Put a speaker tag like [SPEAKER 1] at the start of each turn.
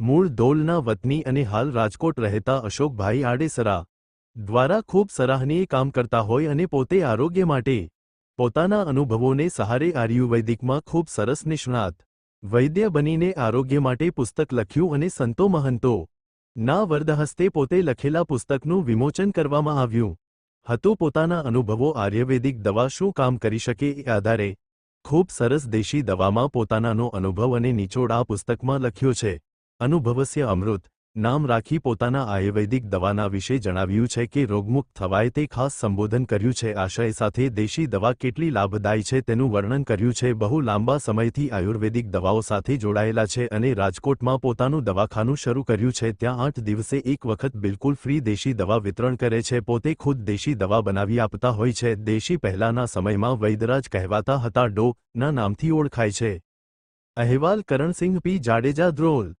[SPEAKER 1] મૂળ દોલના વતની અને હાલ રાજકોટ રહેતા અશોકભાઈ આડેસરા દ્વારા ખૂબ સરાહનીય કામ કરતા હોય અને પોતે આરોગ્ય માટે પોતાના અનુભવોને સહારે આયુર્વેદિકમાં ખૂબ સરસ નિષ્ણાત વૈદ્ય બનીને આરોગ્ય માટે પુસ્તક લખ્યું અને સંતો મહંતો ના વરદહસ્તે પોતે લખેલા પુસ્તકનું વિમોચન કરવામાં આવ્યું. હતું પોતાના અનુભવો આયુર્વેદિક દવા શું કામ કરી શકે એ આધારે ખૂબ સરસ દેશી દવામાં પોતાનાનો અનુભવ અને નિચોડ આ પુસ્તકમાં લખ્યો છે. અનુભવસ્ય અમૃત, નામ રાખી પોતાના આયુર્વેદિક દવાના વિશે જણાવ્યું છે કે રોગમુક્ત થવાય તે ખાસ સંબોધન કર્યું છે. આશય સાથે દેશી દવા કેટલી લાભદાયી છે તેનું વર્ણન કર્યું છે. બહુ લાંબા સમયથી આયુર્વેદિક દવાઓ સાથે જોડાયેલા છે અને રાજકોટમાં પોતાનું દવાખાનું શરૂ કર્યું છે. ત્યાં આઠ દિવસે એક વખત બિલકુલ ફ્રી દેશી દવા વિતરણ કરે છે. પોતે ખુદ દેશી દવા બનાવી આપતા હોય છે. દેશી પહેલાના સમયમાં વૈદરાજ કહેવાતા હતા. ડો નામથી ઓળખાય છે. અહેવાલ કરણસિંહ પી. જાડેજા દ્રોલ